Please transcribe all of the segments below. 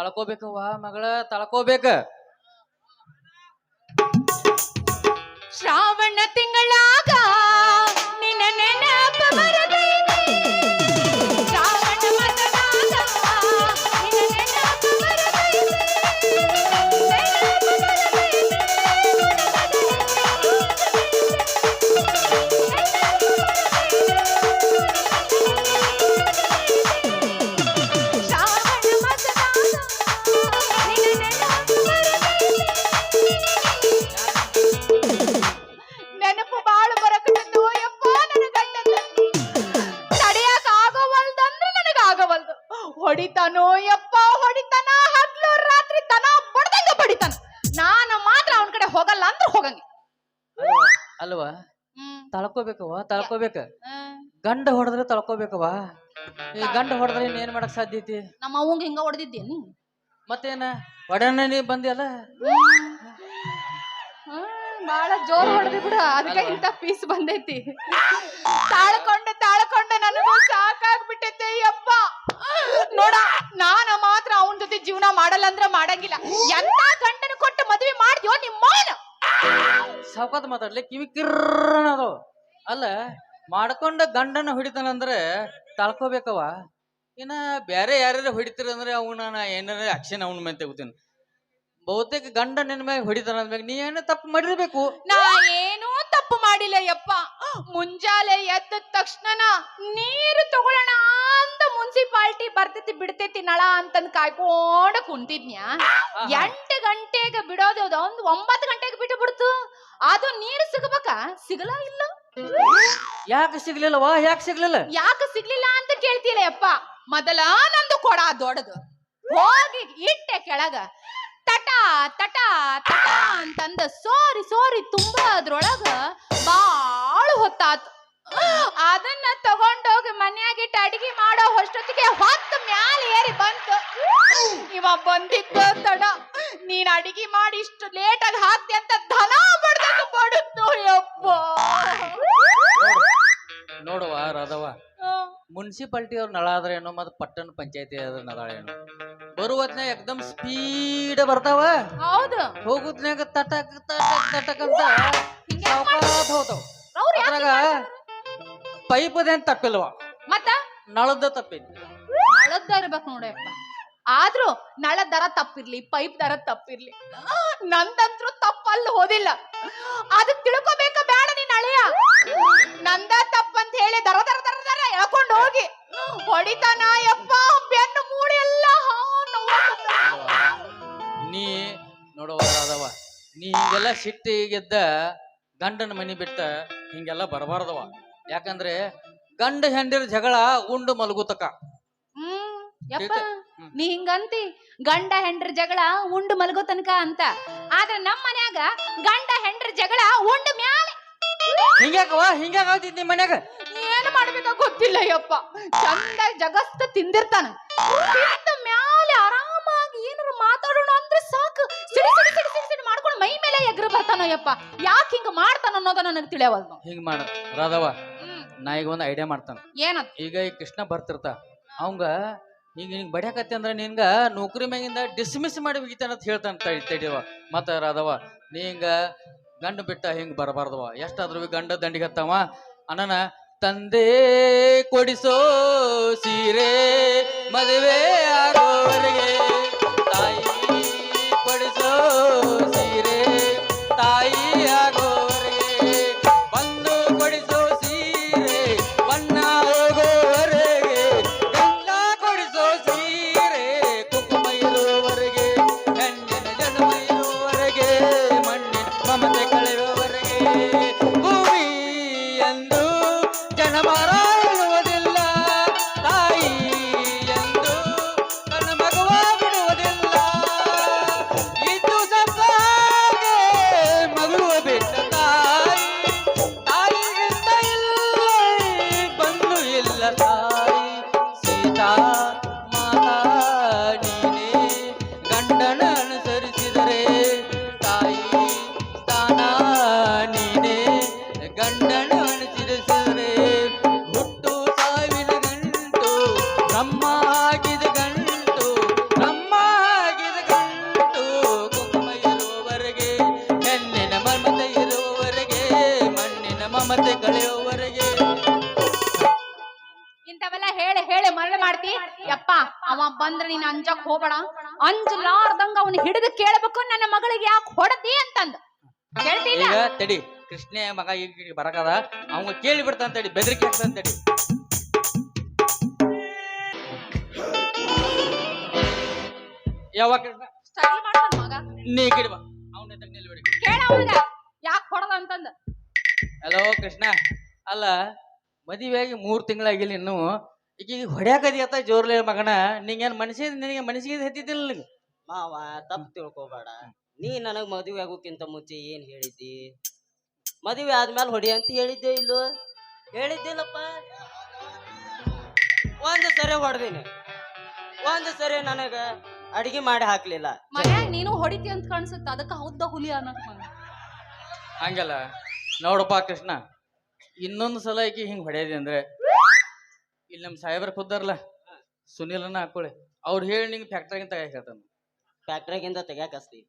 ತಳ್ಕೋಬೇಕವ್ವ ಮಗಳ ತಳ್ಕೋಬೇಕ. ಶ್ರಾವಣ ತಿಂಗಳಾಗ ತಳ್ಕೋಬೇಕ ಗಂಡ ಹೊಡೆದ್ರೆ ತಳ್ಕೋಬೇಕವ ಈ ಗಂಡ ಹೊಡೆದ್ರೆ ಏನ್ ಮಾಡಕ್ ಸಾಧ್ಯ ಐತಿ? ನಮ್ಮ ಅವಂಗ ಹಿಂಗ ಹೊಡೆದಿದ್ದೇನಿ ಮತ್ತೇನ? ಒಡನೆ ನೀ ಬಂದಿಯಲ್ಲ? ಬಹಳ ಜೋರ್ ಹೊಡೆದಿ ಬಿಡ. ಅದಕ್ಕೆ ಇಂತ ಪೀಸ್ ಬಂದೈತಿ. ತಾಳ್ಕೊಂಡು ತಾಳ್ಕೊಂಡ ನನಗೂ ಸಾಕಾಗ್ಬಿಟ್ಟೈತೆ ಅಪ್ಪ. ನೋಡ ನಾನ ಮಾತ್ರ ಅವನ ಜೊತೆ ಜೀವನ ಮಾಡಲ್ಲ ಅಂದ್ರೆ ಮಾಡಂಗಿಲ್ಲ. ಎಂತ ಗಂಡನ ಕೊಟ್ಟು ಮದ್ವೆ ಮಾಡ್ದ್ಯೋ ನಿಮ್ಮ ಸಾವ್ಕಾತ್ ಮಾತಾಡ್ಲಿ ಕಿವಿ ಕಿರ್ರನ ಅದಾವ. ಅಲ್ಲ ಮಾಡ್ಕೊಂಡ ಗಂಡನ ಹೊಡಿತಾನಂದ್ರೆ ತಳ್ಕೋಬೇಕವ ಇನ್ನ ಬೇರೆ ಯಾರ್ಯಾರ ಹೊಡಿತಿರಂದ್ರೆ ಅವನ ನಾ ಏನಾರ ಆಕ್ಷನ್ ಅವನ ಮೇಲೆ ತೆಗಿತೀನಿ ಬಹುತೇಕ ಗಂಡ ನಿನ್ನ ಮ್ಯಾಗ ಹೊಡಿತಾನ ಅಂದ್ಮ್ಯಾಗ ನೀ ಏನೋ ತಪ್ಪು ಮಾಡಿರ್ಬೇಕು. ನಾ ಏನೂ ತಪ್ಪು ಮಾಡಿಲ್ಲ ಯಪ್ಪ ಮುಂಜಾಲೆ ಎದ್ದ ತಕ್ಷಣ ನೀರು ತಗೊಳ್ಳೋಣ ಅಂತ ಮುನ್ಸಿಪಾಲ್ಟಿ ಬರ್ತೈತಿ ಬಿಡ್ತೈತಿ ನಳ ಅಂತಂದ್ ಕಾಯ್ಕೊಂಡ ಕುಂತಿದ್ನ್ಯಾ. ಎಂಟು ಗಂಟೆಗೆ ಬಿಡೋದು ಅದು ಒಂದ್ ಒಂಬತ್ತು ಗಂಟೆಗೆ ಬಿಟ್ಟು ಬಿಡ್ತು ಅದು ನೀರು ಸಿಗಬೇಕಾ? ಸಿಗಲ್ಲ ಇಲ್ಲ? ಯಾಕೆ ಸಿಗ್ಲಿಲ್ಲವ ಯಾಕೆ ಸಿಗ್ಲಿಲ್ಲ? ಯಾಕೆ ಸಿಗ್ಲಿಲ್ಲ ಅಂತ ಕೇಳ್ತಿಲ್ಲ ಯಪ್ಪ. ಮೊದಲ ನಂದು ಕೊಡ ದೊಡ್ಡದು. ಹೋಗಿ ಇಟ್ಟೆ ಕೆಳಗ. ತಟ ತಟ ತಟ ಅಂತಂದ ಸೋರಿ ಸೋರಿ ತುಂಬಾ ಅದ್ರೊಳಗ ಬಾಳು ಹೊತ್ತಾತು. ಅದನ್ನ ತಗೊಂಡೋಗಿ ಮನ್ಯಾಗಿಟ್ಟು ಅಡಿಗೆ ಮಾಡೋ ಅಷ್ಟೊತ್ತಿಗೆ ಹೊತ್ತು ಮ್ಯಾಲ ಏರಿ ಬಂತು. ಇವ ಬಂದಿದ್ದ ತಡ. ನೀನ್ ಅಡಿಗೆ ಮಾಡಿ ಇಷ್ಟು ಲೇಟಾಗಿ ಹಾಕ್ತಿ ಅಂತ ಧನ ಬಡ್ದಾಗ ಬಡುತ್ತೋ ಮುನ್ಸಿಪಾಲ್ಟಿ ಅವ್ರ ನಳ ಆದ್ರೆ ಏನೋ? ಮತ್ತೆ ಪಟ್ಟಣ ಪಂಚಾಯತಿ ಆದ್ರೆ ನಳ ಏನೋ? ಬರುವತ್ನ್ಯಾಗ ಎಕ್ದಮ್ ಸ್ಪೀಡ್ ಬರ್ತಾವ. ಹೌದು. ಹೋಗುದ್ನ್ಯಾಗ ತಟಕ್ ತಟಕ್ ತಟಕ್ ಅಂತ ಹಿಂಗೆ ಪೈಪ್ ಹೋತಾವ ಅವ್ರ್ ಯಾಕ್ ಅದ್ರಾಗ ಪೈಪದೇನ್ ತಪ್ಪಿಲ್ವ ಮತ್ತ? ನಳದ ತಪ್ಪೈತಿ ನಳದ ಇರ್ಬೇಕು ನೋಡಪ್ಪ ಆದ್ರೂ ನಳ ದರ ತಪ್ಪಿರ್ಲಿ ಪೈಪ್ ದರ ತಪ್ಪಿರ್ಲಿ. ನಂದಂತ್ರು ತಪ್ಪಲ್ಲ ಹೋದಿಲ್ಲ. ಅದು ತಿಳ್ಕೊಬೇಕ ಬೇಡ ನೀನ್ ಅಳಿಯ? ನಂದ ತಪ್ಪಂತ ಹೇಳಿ ದರ ದರ ದರ ದರ ಎಳ್ಕೊಂಡು ಹೋಗಿ. ಹೊಡಿತಾನ ಯಪ್ಪ ಬೆನ್ನು ಮೂಳೆ ಎಲ್ಲ. ನೀ ನೋಡುವರಾದವ ನೀ ಹಿಂಗೆಲ್ಲ ಸಿಟ್ಟಿಗೆದ್ದ ಗಂಡನ ಮನಿ ಬಿಟ್ಟ ಹಿಂಗೆಲ್ಲ ಬರಬಾರ್ದವ. ಯಾಕಂದ್ರೆ ಗಂಡ ಹೆಂಡಿರ ಜಗಳ ಉಂಡು ಮಲಗುತಕ. ಹ್ಮ್ ಯಪ್ಪ ನೀ ಹಿಂಗಂತಿ? ಗಂಡ ಹೆಂಡ್ರ ಜಗಳ ಉಂಡು ಮಲಗೋ ತನಕ ಅಂತ. ಆದ್ರೆ ನಮ್ಮ ಮನ್ಯಾಗ ಗಂಡ ಹೆಂಡ್ರ ಜಗಳ ಉಂಡು ಮ್ಯಾಲೆ ಹಿಂಗ್ಯಾಕವ ಹಿಂಗ್ಯಾಕಾಗ್ತೈತಿ ನಿಮ್ ಮನ್ಯಾಗ? ಏನು ಮಾಡ್ಬೇಕ ಗೊತ್ತಿಲ್ಲ ಯಪ್ಪ ಚಂದ ಜಗಸ್ತ ತಿಂದಿರ್ತಾನ. ತಿಂದ ಮ್ಯಾಲೆ ಆರಾಮಾಗಿ ಏನಾರ ಮಾತಾಡೋಣ ಅಂದ್ರೆ ಸಾಕು. ಸಿಡಿ ಸಿಡಿ ಸಿಡಿ ಸಿಡಿ ಸಿಡಿ ಮಾಡ್ಕೊಂಡು ಮೈ ಮೇಲೆ ಎಗ್ರ ಬರ್ತಾನ ಯಪ್ಪ ಯಾಕೆ ಹಿಂಗ ಮಾಡ್ತಾನ ಅನ್ನೋದ ನನಗೆ ತಿಳಿಯವಲ್ದು ಹಿಂಗ್ ಮಾಡ. ರಾಧವ ನಾ ಈಗ ಒಂದು ಐಡಿಯಾ ಮಾಡ್ತಾನ. ಏನಂತ ಈಗ ಈ ಕೃಷ್ಣ ಬರ್ತಿರ್ತ. ಅವಂಗ ಈಗ ನಿಂಗೆ ಬಡಿಯಾಕತ್ತೆ ಅಂದ್ರೆ ನಿನ್ಗ ನೌಕರಿ ಮ್ಯಾಗಿಂದ ಡಿಸ್ಮಿಸ್ ಮಾಡಿ ಬಿಗಿತಾನ ಅಂತ ಹೇಳ್ತಾನ ತಡಿ ತಡಿವ ಮತ್ತ ರಾಧವ ನೀ ಹಿಂಗ ಗಂಡ ಬಿಟ್ಟ ಹಿಂಗ್ ಬರಬಾರ್ದವ ಎಷ್ಟಾದ್ರೂ ಗಂಡ ದಂಡಿಗೆ ಹತ್ತವ? ಅಣ್ಣನ, ತಂದೆ ಕೊಡಿಸೋ ಸೀರೆ ಮದುವೆ ಆಗೋವರೆಗೆ ತಾಯಿ ಅಂಜಲಾರ್ದಂಗ ಅವನು ಹಿಡಿದು ಕೇಳಬೇಕು ನನ್ನ ಮಗಳಿಗೆ ಯಾಕೆ ಹೊಡದಿ ಅಂತಂದ. ಕೇಳ್ತಿಲ್ಲ? ಈಗ ತಡಿ ಕೃಷ್ಣ ಮಗ ಈಗ ಬರಕದ. ಅವಂಗ ಕೇಳಿ ಬಿಡ್ತಾನ ತಡಿ ಬೆದರಿಕೆ ತಡಿ. ಯಾವಾಗ ಕೃಷ್ಣ. ಸ್ಟೈಲ್ ಮಾಡ್ತಾನ ಮಗ. ನೀ ಈ ಕಡೆ ಬಾ. ಅವನ ನಿಲ್ಬೇಡಿ ಕೇಳ ಅವನಿಗ ಯಾಕೆ ಹೊಡದ ಅಂತಂದ. ಹಲೋ ಕೃಷ್ಣ. ಅಲ್ಲ ಮದುವೆಯಾಗಿ ಮೂರ್ ತಿಂಗಳಾಗಿಲ್ಲ ಇನ್ನು. ಈಗ ಹೊಡ್ಯಾಕದಿಯತ್ತ ಜೋರ್ಲೆ ಮಗನ. ನಿಂಗೇನ್ ಮನಸ್ಸಿಗೆ ನಿನಗೆ ಮನಸ್ಸಿಗೆ ಹತ್ತಿದ್ದಿಲ್ಲ ನಿಂಗೆ ಮಾವ ತಪ್ಪು ತಿಳ್ಕೊಬೇಡ. ನೀ ನನಗ್ ಮದುವೆ ಆಗೋಕ್ಕಿಂತ ಮುಂಚೆ ಏನ್ ಹೇಳಿದ್ದಿ? ಮದುವೆ ಆದ್ಮೇಲೆ ಹೊಡಿ ಅಂತ ಹೇಳಿದ್ದೆ ಇಲ್ಲ? ಹೇಳಿದ್ದಿಲ್ಲಪ್ಪ. ಒಂದು ಸರಿ ಹೊಡೆದಿನಿ. ಒಂದು ಸರಿ ನನಗ ಅಡಿಗೆ ಮಾಡಿ ಹಾಕ್ಲಿಲ್ಲ. ಮನ್ಯಾಗ ನೀನು ಹೊಡಿತಿ ಅಂತ ಕಾಣಿಸುತ್ತ. ಅದಕ್ಕೆ ಹೌದ ಹುಲಿ ಅನ್ನಕ್ ಮಗ ಹಂಗಲ್ಲ. ನೋಡಪ್ಪ ಕೃಷ್ಣ ಇನ್ನೊಂದು ಸಲ ಈಕಿ ಹಿಂಗ್ ಹೊಡೆಯದಿ ಅಂದ್ರೆ ಇಲ್ಲಿ ನಮ್ಮ ಸಾಹೇಬ್ರ ಕೂದಾರಲ್ಲ ಸುನಿಲ್ ಅನ್ನ ಹಾಕೊಳ್ಳಿ ಅವ್ರು ಹೇಳಿ ನಿಂಗೆ ಫ್ಯಾಕ್ಟ್ರಿಗಿಂತ ಹೇಳ್ತಾನ. ಫ್ಯಾಕ್ಟ್ರಿಗಿಂದ ತೆಗ್ಯಾಕ ಅಸ್ತಿ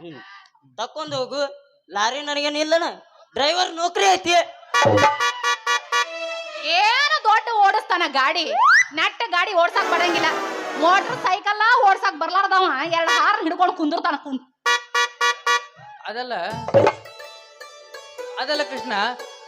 ಹ್ಮ್. ತಕ್ಕೊಂಡ್ ಹೋಗು. ಲಾರಿ ನನಗೇನು ಇಲ್ಲನ ಡ್ರೈವರ್ ನೌಕರಿ ಐತಿ. ಏನು ದೊಡ್ಡ ಓಡಿಸ್ತಾನ ಗಾಡಿ? ನೆಟ್ಟ ಗಾಡಿ ಓಡ್ಸಕ್ ಬರಂಗಿಲ್ಲ. ಮೋಟರ್ ಸೈಕಲ್ ಓಡ್ಸಕ್ ಬರ್ಲಾರ್ದವ ಎರಡ್ ಹಾರ್ ಹಿಡ್ಕೊಂಡು ಕುಂದಿರ್ತಾನ ಕುಂತ್ ಅದಲ್ಲ ಅದಲ್ಲ ಕೃಷ್ಣ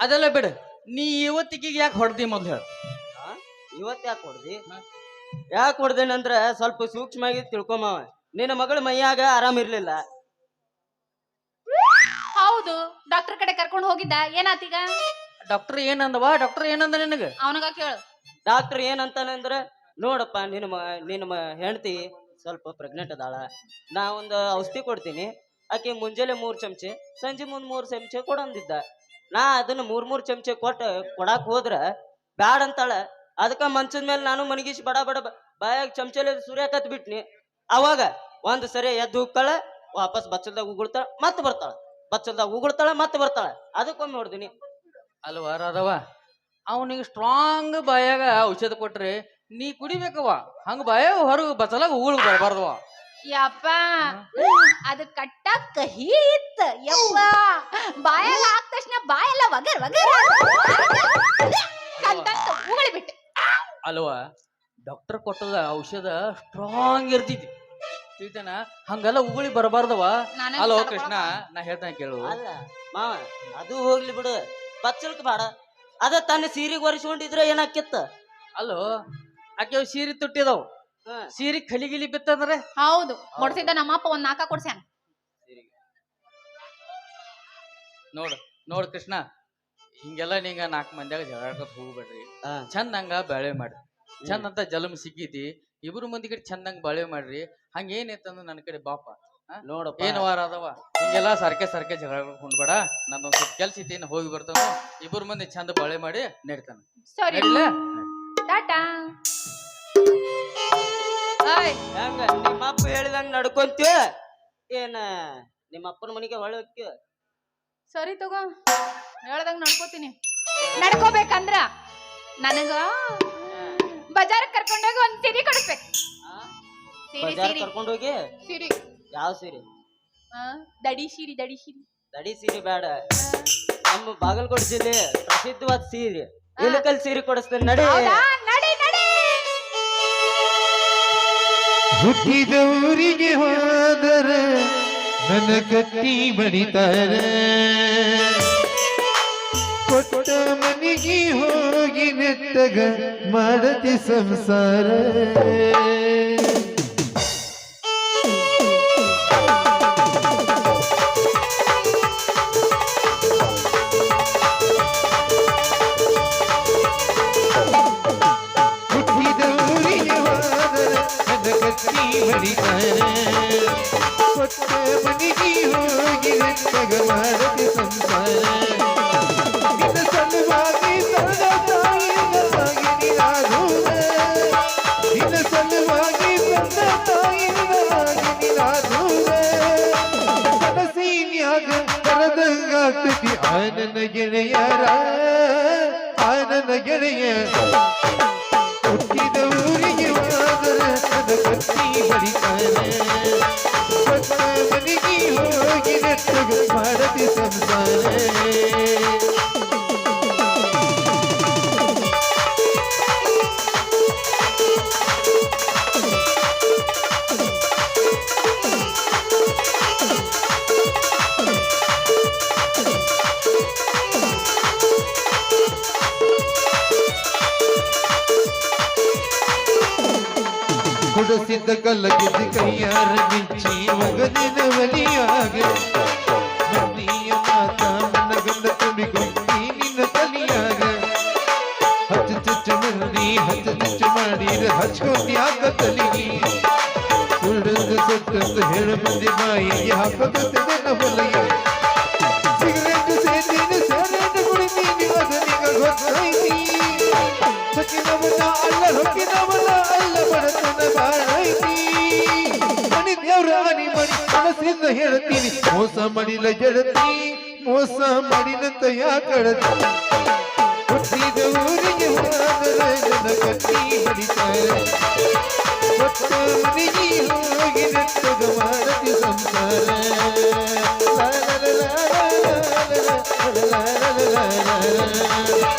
ಅದೆಲ್ಲ ಬಿಡು. ನೀ ಇವತ್ತಿಗೆ ಯಾಕೆ ಹೊಡೆದಿ ಮೊದ್ಲು ಹೇಳು. ಇವತ್ ಯಾಕೆ ಹೊಡ್ದಿ? ಯಾಕೆ ಹೊಡ್ದೇನಂದ್ರ ಸ್ವಲ್ಪ ಸೂಕ್ಷ್ಮವಾಗಿ ತಿಳ್ಕೊಮ ನಿನ್ನ ಮಗಳ ಮೈಯಾಗ ಆರಾಮ್ ಇರ್ಲಿಲ್ಲ. ಹೌದು ಡಾಕ್ಟರ್ ಕಡೆ ಕರ್ಕೊಂಡು ಹೋಗಿದ್ದ. ಏನಾತೀಗ ಡಾಕ್ಟರ್ ಏನಂದವ? ಡಾಕ್ಟರ್ ಏನಂದ ನಿನಗೆ? ಅವನಗ ಕೇಳು. ಡಾಕ್ಟರ್ ಏನಂತಾನಂದ್ರ ನೋಡಪ್ಪ ನಿನ್ನ ಮ ನಿನ್ನ ಮ ಹೆಂಡತಿ ಸ್ವಲ್ಪ ಪ್ರೆಗ್ನೆಂಟ್ ಅದಾಳ. ನಾ ಒಂದು ಔಷಧಿ ಕೊಡ್ತೀನಿ. ಆಕೆ ಮುಂಜಾನೆ ಮೂರು ಚಮಚೆ ಸಂಜೆ ಮುಂದ್ ಮೂರು ಚಮಚೆ ಕೊಡಂದಿದ್ದ. ನಾ ಅದನ್ನ ಮೂರ್ ಮೂರ್ ಚಮಚೆ ಕೊಟ್ಟು ಕೊಡಾಕ್ ಹೋದ್ರ ಬ್ಯಾಡ್ ಅಂತಾಳ ಅದಕ್ಕ ಮಂಚದ ಮೇಲೆ ನಾನು ಮನಗಿಸಿ ಬಡ ಬಡ ಬಾಯಾಗ ಸೂರ್ಯ ಕತ್ ಬಿಟ್ನಿ. ಅವಾಗ ಒಂದ್ ಸರಿ ಎದ್ದು ಹೋಗ್ತಾಳೆ ವಾಪಸ್ ಬಚ್ಚಲ್ದಾಗ ಉಗುಳ್ತಾಳ ಮತ್ತೆ ಬರ್ತಾಳ. ಬಚ್ಚಲ್ದಾಗ ಉಗುಳ್ತಾಳ ಮತ್ತೆ ಬರ್ತಾಳ. ಅದಕ್ಕೊಮ್ಮೆ ನೋಡ್ದಿನಿ ಅಲ್ವಾ ರಾಧವ ಅವನಿಗೆ ಸ್ಟ್ರಾಂಗ್ ಬಾಯಾಗ ಔಷಧ ಕೊಟ್ರಿ ನೀ ಕುಡಿಬೇಕವ ಹಂಗ ಬಾಯ ಹೊರಗೆ ಬಚ್ಚಲಾಗ ಉಗುಳ್ ಬರಬಾರ್ದವ ಯಪ್ಪ ಅದು ಕಟ್ಟ ಕಹಿ ಇತ್ತ. ಯಪ್ಪ ಬಾಯಾಗ ಹಾಕ ತಕ್ಷಣ ಬಾಯೆಲ್ಲ ವಗರ್ ವಗರ್ ಉಗುಳಿ ಬಿಟ್ಟೆ. ಅಲ್ವಾ? ಡಾಕ್ಟರ್ ಕೊಟ್ಟದ ಔಷಧ ಸ್ಟ್ರಾಂಗ್ ಇರ್ತೈತಿ ತಿಳಿತೇನ? ಹಂಗೆಲ್ಲ ಉಗುಳಿ ಬರಬಾರ್ದವ. ಅಲೋ ಕೃಷ್ಣ ನಾ ಹೇಳ್ತಾನೆ ಕೇಳು. ಅಲ್ಲ ಮಾವ ಅದು ಹೋಗ್ಲಿ ಬಿಡು. ಬಚ್ಚಲ್ಕ ಬಾಡ ಅದ ತನ್ನ ಸೀರೆಗೆ ಒರೆಸ್ಕೊಂಡಿದ್ರೆ ಏನಾಕಿತ್ತ ಅಲ್ಲೋ ಆಕೆ ಅವ್ ಸೀರೆ ತುಟ್ಟಿದವ್. ಸೀರೆ ಖಲಿಗಿಲಿ ಬಿತ್ತಂದ್ರೆ? ಹೌದು. ಕೊಡ್ಸಿದ್ದ ನಮ್ಮಪ್ಪ ಒಂದ್ ನಾಕ ಕೊಡ್ಸ್ಯಾನ. ನೋಡು ನೋಡು ಕೃಷ್ಣ. ಹಿಂಗೆಲ್ಲ ನಿಂಗ ನಾಲ್ಕು ಮಂದಿಯಾಗ ಜಗಳಾಡ್ಕೊತ ಹೋಗ್ಬೇಡ್ರಿ. ಹಾ. ಚಂದಂಗ ಬಾಳೆ ಮಾಡ್ರಿ. ಚಂದ ಅಂತ ಜಲಮ್ ಸಿಕ್ಕಿತಿ ಇಬ್ರು ಮಂದಿ ಕಡೆ ಚಂದಂಗ ಬಾಳೆ ಮಾಡ್ರಿ. ಹಂಗ ಏನೈತಂದ್ರ ನನ್ನ ಕಡೆ ಬಾಪ. ನೋಡಪ್ಪ. ಏನ್ ವಾರ ಅದಾವ? ಹಿಂಗೆಲ್ಲ ಸರ್ಕೆ ಸರ್ಕೆ ಜಗಳ ನನ್ ನಂದೊಂದ್ ಸ್ವಲ್ಪ ಕೆಲ್ಸ ಐತಿ ಏನ್ ಹೋಗಿ ಬರ್ತಾವ ಇಬ್ರು ಮಂದಿ ಚಂದ ಬಾಳೆ ಮಾಡಿ ನೆಡ್ತಾನ. ಸರಿ. ನಡಿಲ್ಲ ಟಾಟಾ. ಓಯ್ ಹೆಂಗ? ನಿಮ್ಮ ಅಪ್ಪ ಹೇಳಿದಂಗ ನಡ್ಕೊಂತೀವ ಏನ ನಿಮ್ಮ ಅಪ್ಪನ ಮನೆಗೆ ಹೊಳೆ ಹೋಗ್ತೀವ ಸರಿ ತಗೋ. ಹೇಳ್ದಂಗ ನಡ್ಕೋತೀನಿ. ನಡ್ಕೋಬೇಕಂದ್ರ ನನಗ ಬಜಾರ್ ಕರ್ಕೊಂಡೋಗಿ ಒಂದ್ ಸೀರೆ ಕೊಡ್ಬೇಕು. ಸೀರೆ ಬಜಾರ್ ಸೀರೆ. ಕರ್ಕೊಂಡು ಹೋಗಿ? ಸೀರೆ. ಯಾವ ಸೀರೆ? ಆ, ದಡಿ ಸೀರೆ ದಡಿ ಸೀರೆ. ದಡಿ ಸೀರೆ ಬೇಡ ನಮ್ಮ ಬಾಗಲಕೋಟೆ ಜಿಲ್ಲೆ ಪ್ರಸಿದ್ಧವಾದ ಸೀರೆ. ಇಲಕಲ್ ಸೀರೆ ಕೊಡಿಸ್ತೇನೆ ನಡಿ. ಹೌದಾ? ನಡಿ ನಡಿ. ಹುಟ್ಟಿದ ಊರಿಗೆ ಹೋದರೆ ನನ್ನ ಕತ್ತಿ ಬಡಿತಾರ. ಕೊಟ್ಟ ಮನೆಗೆ ಹೋಗಿ ನೆತ್ತಗ ಮಾಡತಿ ಸಂಸಾರ ಹುಟ್ಟಿದ ಊರಿಗೆ ಹೋದರೆ ನನ್ನ ಕತ್ತಿ ಬಡಿತಾರ ಕೊಟ್ಟ ಮನೆಗೆ ಹೋಗಿ ನೆತ್ತಗ ಮಾಡತಿ ಕರೆದಂಗಾಗ್ತತಿ ಆ ನನ್ನ ಗೆಳೆಯರ ಆ ನನ್ನ ಗೆಳೆಯ. ಹುಟ್ಟಿದ ಊರಿಗೆ ಹೋದರೆ ಅದು ಕತ್ತಿ ಬಡಿತಾನೆ. ಕೊಟ್ಟ ಮನೆಗೆ ಹೋಗಿ ನೆಟ್ಟಗ ಮಾಡತಿ ಸಂಸಾರ. முடசித்த கல்லகிது கையார மிச்சி மகனின வழியாக மன்னிய மாதா மன்னகந்த துணி கொண்டி நின்ன தனியாக ಹಚ್ಚ ಚುಚ್ಚ ಮನ್ನಿ ಹಚ್ಚ ಚುಚ್ಚ ಮಾಡಿರ ಹಚ್ಕೊಂಡು ಯಾಕ ತಲಿಗಿ ಸುಳ್ಳು ಸೊತ್ತಂದು ಹೇಳ ಬಂದಿ ಬಾಯಿಗೆ ಹಾಕದ ಮನಸ್ಸಿಂದ ಹೇಳ್ತೀನಿ ಮೋಸ ಮಾಡಿಲ್ಲ ಗೆಳತಿ ಮೋಸ ಮಾಡಿದಂತ ಯಾಕಳತಿ ಹುಟ್ಟಿದ ಊರಿಗೆ ಹೋದರೆ ನನ್ನ ಕಟ್ಟಿ ಬಡಿತಾರೆ ಕೊಟ್ಟ ಹೋಗಿ ನೆಟ್ಟಗ ಮಾಡತಿ ಸಂಸಾರ ಲಾ ಲಾ ಲಾ ಲಾ ಲಾ ಲಾ ಲಾ ಲಾ ಲಾ.